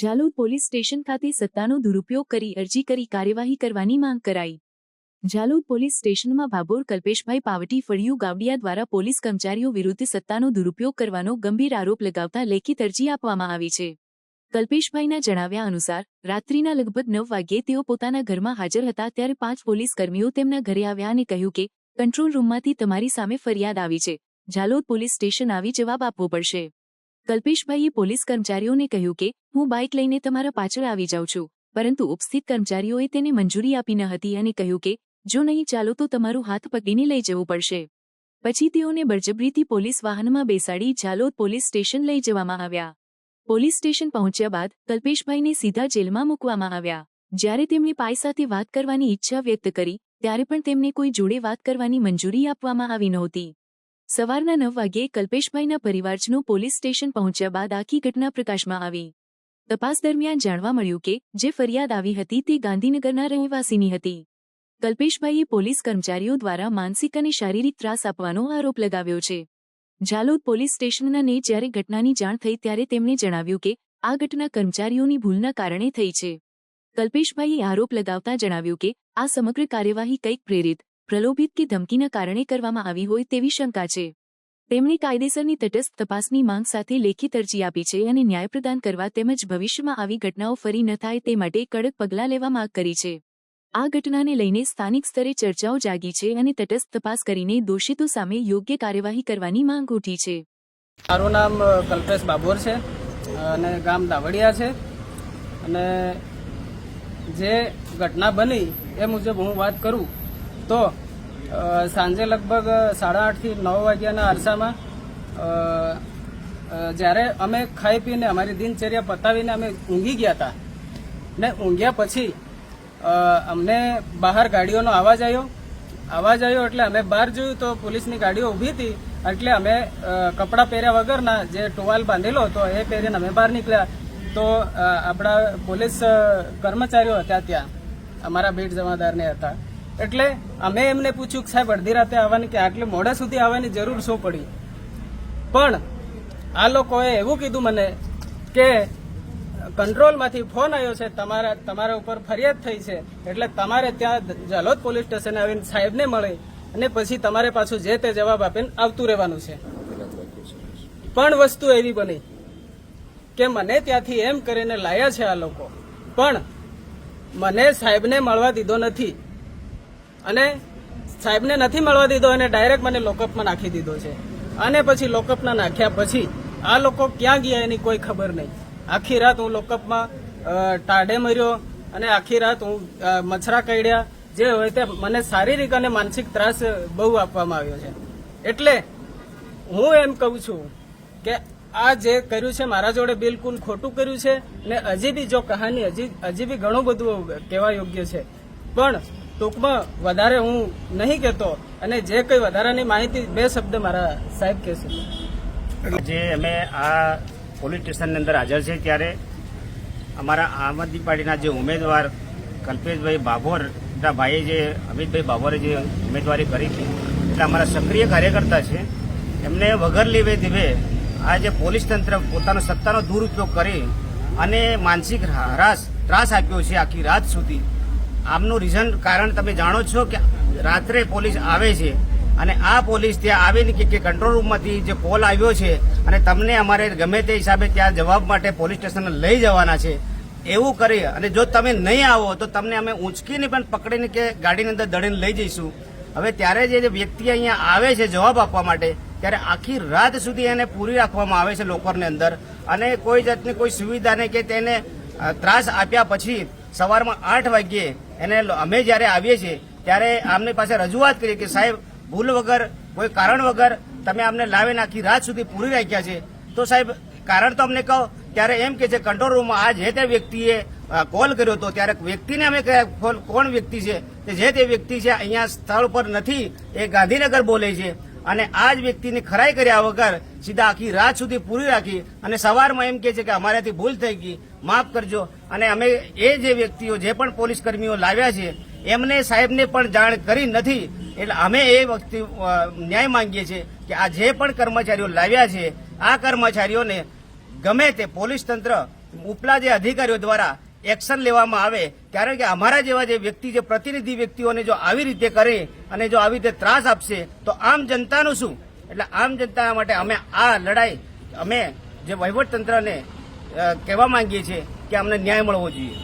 Jhalod police station ખાતે સત્તાનો દુરુપયોગ કરી અરજી કરી કાર્યવાહી કરવાની માંગ કરાઈ. ઝાલોદ પોલીસ સ્ટેશનમાં ભાભોર કલ્પેશભાઈ પાવટી ફળિયું ગાવડિયા દ્વારા પોલીસ કર્મચારીઓ વિરુદ્ધ સત્તાનો દુરુપયોગ કરવાનો ગંભીર આરોપ લગાવતા લેખિત અરજી આપવામાં આવી છે. કલ્પેશભાઈના જણાવ્યા અનુસાર, રાત્રિના લગભગ નવ વાગ્યે તેઓ પોતાના ઘરમાં હાજર હતા ત્યારે પાંચ પોલીસ કર્મીઓ તેમના ઘરે આવ્યા અને કહ્યું કે, કંટ્રોલ રૂમમાંથી તમારી સામે ફરિયાદ આવી છે. ઝાલોદ પોલીસ સ્ટેશન આવી જવાબ આપવો પડશે. કલ્પેશભાઈએ પોલીસ કર્મચારીઓને કહ્યું કે, હું બાઇક લઈને તમારા પાછળ આવી જાઉં છું. પરંતુ ઉપસ્થિત કર્મચારીઓએ તેને મંજૂરી આપી ન હતી અને કહ્યું કે, જો નહીં ચાલો તો તમારું હાથ પકડીને લઈ જવું પડશે. પછી તેઓને બળજબરીથી પોલીસ વાહનમાં બેસાડી ઝાલોદ પોલીસ સ્ટેશન લઈ જવામાં આવ્યા. પોલીસ સ્ટેશન પહોંચ્યા બાદ કલ્પેશભાઈને સીધા જેલમાં મૂકવામાં આવ્યા. જ્યારે તેમણે પાય સાથે વાત કરવાની ઈચ્છા વ્યક્ત કરી, ત્યારે પણ તેમને કોઈ જોડે વાત કરવાની મંજૂરી આપવામાં આવી નહોતી. સવારના નવ વાગ્યે કલ્પેશભાઈના પરિવારજનો પોલીસ સ્ટેશન પહોંચ્યા બાદ આખી ઘટના પ્રકાશમાં આવી. તપાસ દરમિયાન જાણવા મળ્યું કે, જે ફરિયાદ આવી હતી તે ગાંધીનગરના રહેવાસીની હતી. કલ્પેશભાઈએ પોલીસ કર્મચારીઓ દ્વારા માનસિક અને શારીરિક ત્રાસ આપવાનો આરોપ લગાવ્યો છે. ઝાલોદ પોલીસ સ્ટેશનના ને જ્યારે ઘટનાની જાણ થઈ ત્યારે તેમણે જણાવ્યું કે, આ ઘટના કર્મચારીઓની ભૂલના કારણે થઈ છે. કલ્પેશભાઈએ આરોપ લગાવતા જણાવ્યું કે, આ સમગ્ર કાર્યવાહી કંઈક પ્રેરિત પ્રલોભિત કે ધમકીના કારણે કરવામાં આવી હોય તેવી શંકા છે. તેમણે કાયદેસરની તટસ્થ તપાસની માંગ સાથે લેખિત અરજી આપી છે અને ન્યાય પ્રદાન કરવા તેમજ ભવિષ્યમાં આવી ઘટનાઓ ફરી ન થાય તે માટે કડક પગલાં લેવા માંગ કરી છે. આ ઘટનાને લઈને સ્થાનિક સ્તરે ચર્ચાઓ જાગી છે અને તટસ્થ તપાસ કરીને દોષિતો સામે યોગ્ય કાર્યવાહી કરવાની માંગ ઉઠી છે. મારું નામ કલ્પેશ બાબોર છે અને ગામ દાવડિયા છે. અને જે ઘટના બની એ મુજબ હું વાત કરું તો સાંજે લગભગ સાડા આઠથી નવ વાગ્યાના અરસામાં જ્યારે અમે ખાઈ પીને અમારી દિનચર્યા પતાવીને અમે ઊંઘી ગયા હતા, ને ઊંઘ્યા પછી અમને બહાર ગાડીઓનો અવાજ આવ્યો. અવાજ આવ્યો એટલે અમે બહાર જોયું તો પોલીસની ગાડીઓ ઊભી હતી, એટલે અમે કપડાં પહેર્યા વગરના જે ટોવાલ બાંધેલો હતો એ પહેરીને અમે બહાર નીકળ્યા. તો આપણા પોલીસ કર્મચારીઓ હતા ત્યાં, અમારા બીટ જમાદારને હતા. એટલે અમે એમને પૂછ્યું કે સાહેબ, અડધી રાતે આવવાની કે આટલે મોડા સુધી આવવાની જરૂર શું પડી? પણ આ લોકોએ એવું કીધું મને કે કંટ્રોલમાંથી ફોન આવ્યો છે, તમારા તમારા ઉપર ફરિયાદ થઈ છે, એટલે તમારે ત્યાં જલોદ પોલીસ સ્ટેશને આવીને સાહેબને મળે અને પછી તમારે પાછું જે તે જવાબ આપીને આવતું રહેવાનું છે. પણ વસ્તુ એવી બની કે મને ત્યાંથી એમ કરીને લાયા છે આ લોકો. પણ મને સાહેબને મળવા દીધો નથી. અને સાહેબને નથી મળવા દીધો અને ડાયરેક્ટ મને લોકઅપમાં નાખી દીધો છે. અને પછી લોકઅપમાં નાખ્યા પછી આ લોકો ક્યાં ગયા એની કોઈ ખબર નહીં. આખી રાત હું લોકઅપમાં ટાઢે મર્યો અને આખી રાત હું મચ્છરા કરડ્યા. જે હોય તે મને શારીરિક અને માનસિક ત્રાસ બહુ આપવામાં આવ્યો છે. એટલે હું એમ કહું છું કે આ જે કર્યું છે મારા જોડે બિલકુલ ખોટું કર્યું છે ને હજી બી જો કહાની હજી હજી બી ઘણું બધું કહેવા યોગ્ય છે. પણ ટૂંકમાં વધારે હું નહીં કહેતો અને જે કંઈ વધારાની માહિતી, બે શબ્દ મારા સાહેબ કહેશે. જે અમે આ પોલીસ સ્ટેશનની અંદર હાજર છે ત્યારે અમારા આમ આદમી પાર્ટીના જે ઉમેદવાર કલ્પેશભાઈ બાભોરના ભાઈએ જે, અમિતભાઈ બાભોરે જે ઉમેદવારી કરી હતી, એટલે અમારા સક્રિય કાર્યકર્તા છે, એમને વગર લેવે દીવે આ જે પોલીસ તંત્ર પોતાનો સત્તાનો દુરુપયોગ કરી અને માનસિક હરાસ ત્રાસ આપ્યો છે આખી રાત સુધી. આમનું રીઝન કારણ તમે જાણો છો કે રાત્રે પોલીસ આવે છે અને આ પોલીસ ત્યાં આવીને કે કંટ્રોલ રૂમમાંથી જે કોલ આવ્યો છે અને તમને અમારે ગમે તે હિસાબે ત્યાં જવાબ માટે પોલીસ સ્ટેશન લઈ જવાના છે, એવું કરી. અને જો તમે નહીં આવો તો તમને અમે ઊંચકીને પણ પકડીને કે ગાડીની અંદર દળીને લઈ જઈશું. હવે ત્યારે જે વ્યક્તિ અહીંયા આવે છે જવાબ આપવા માટે, ત્યારે આખી રાત સુધી એને પૂરી રાખવામાં આવે છે લોકરની અંદર. અને કોઈ જાતની કોઈ સુવિધા નહીં કે તેને ત્રાસ આપ્યા પછી સવારમાં આઠ વાગ્યે એને અમે જ્યારે આવીએ છીએ, ત્યારે આમની પાસે રજૂઆત કરી કે સાહેબ, ભૂલ વગર, કોઈ કારણ વગર તમે અમને લાવીને આખી રાત સુધી પૂરી રાખ્યા છે. તો સાહેબ, કારણ તો અમને કહો, ત્યારે એમ કે છે, કંટ્રોલ રૂમમાં આ જે તે વ્યક્તિએ કોલ કર્યો હતો, ત્યારે વ્યક્તિને અમે કોણ વ્યક્તિ છે? કે જે તે વ્યક્તિ છે, અહીંયા સ્થળ પર નથી, એ ગાંધીનગર બોલે છે. અને આ જ વ્યક્તિની ખરાઈ કર્યા વગર સીધા આખી રાત સુધી પૂરી રાખી. અને સવારમાં એમ કે છે કે અમારાથી ભૂલ થઈ ગઈ. માફ કરજો. અને અમે એ જે વ્યક્તિઓ, જે પણ પોલીસ કર્મીઓ લાવ્યા છે, એમને સાહેબને પણ જાણ કરી નથી. એટલે અમે એ વખતે ન્યાય માંગીએ છીએ કે આ જે પણ કર્મચારીઓ લાવ્યા છે, આ કર્મચારીઓને ગમે તે પોલીસ તંત્ર, ઉપલા જે અધિકારીઓ દ્વારા એક્શન લેવામાં આવે, કારણ કે અમારા જેવા જે વ્યક્તિ, જે પ્રતિનિધિ વ્યક્તિઓને જો આવી રીતે કરે અને જો આવી રીતે ત્રાસ આપશે, તો આમ જનતાનું શું? એટલે આમ જનતા માટે અમે આ લડાઈ, અમે જે વહીવટતંત્રને કહેવા માંગીએ છીએ કે અમને ન્યાય મળવો જોઈએ.